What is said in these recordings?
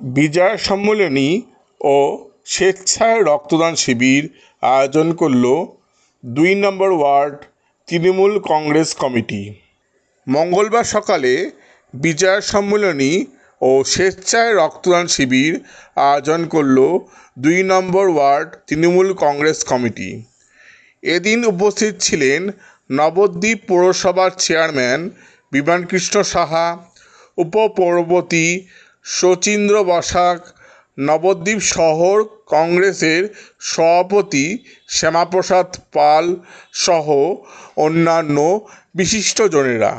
বিজয় সম্মেলনী ও স্বেচ্ছায় রক্তদান শিবির আয়োজন করল দুই নম্বর ওয়ার্ড তৃণমূল কংগ্রেস কমিটি। মঙ্গলবার সকালে বিজয় সম্মেলনী ও স্বেচ্ছায় রক্তদান শিবির আয়োজন করল দুই নম্বর ওয়ার্ড তৃণমূল কংগ্রেস কমিটি। এদিন উপস্থিত ছিলেন নবদ্বীপ পৌরসভার চেয়ারম্যান বিমানকৃষ্ণ সাহা, উপপৌরপতি শচীন্দ্র বসাক, নবদ্বীপ শহর কংগ্রেসের সভাপতি শ্যামাপ্রসাদ পাল সহ অন্যান্য বিশিষ্টজনেরা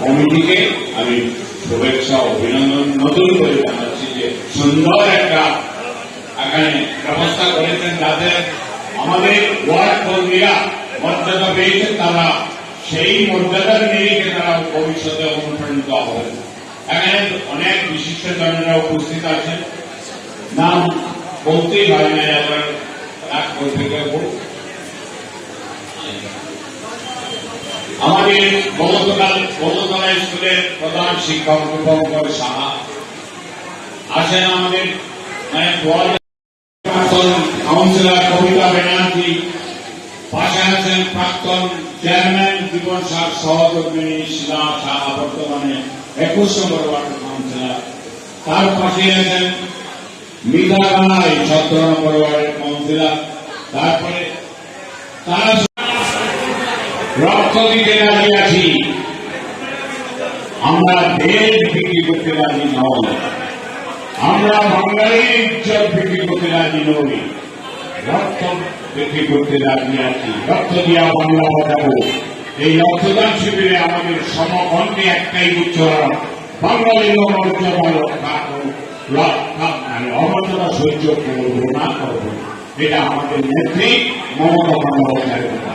কমিটিকে আমি শুভেচ্ছা অভিনন্দন নতুন করে জানাচ্ছি যে সুন্দর একটা এখানে ব্যবস্থা করেছেন আমাদের ওয়ার্ড কর্মীরা মর্যাদা পেয়েছেন তারা, সেই মর্যাদার নিরিখে তারা ভবিষ্যতে অনুপ্রাণিত হবেন এখানে অনেক বিশিষ্ট জনেরা উপস্থিত আছেন। নাম বলতেই হয় না আবার এক বই আমাদের বলতলা বলতলা স্কুলের প্রধান শিক্ষক রূপঙ্কর সাহা আছেন আমাদের মানে কাউন্সিলর কবিতা ব্যানার্জি পাশে আছেন প্রাক্তন চেয়ারম্যান জীবন সার সহকর্মী শিলা বর্তমানে একুশ নম্বর ওয়ার্ড কাউন্সিলর তার পাশে আছেন মৃধা রায়, সতেরো নম্বর ওয়ার্ডের কাউন্সিলর তারপরে তারা রক্ত দিতে রাজি আছি। আমরা দেশ বিক্রি করতে রাজি নই। আমরা বাঙালির ইজ্জত বিক্রি করতে রাজি নই। রক্ত বিক্রি করতে রাজি আছি। রক্ত দিয়া বাংলা বাজাবো এই রক্তদান শিবিরে আমাদের সমকণ্ঠে একটাই উচ্চারণ বাঙালির অমর্যাদা রক্ষা রক্ষা অমর্যাদা সহ্য করব না, করব এটা আমাদের নেত্রী মমতা বন্দ্যোপাধ্যায়ের কথা।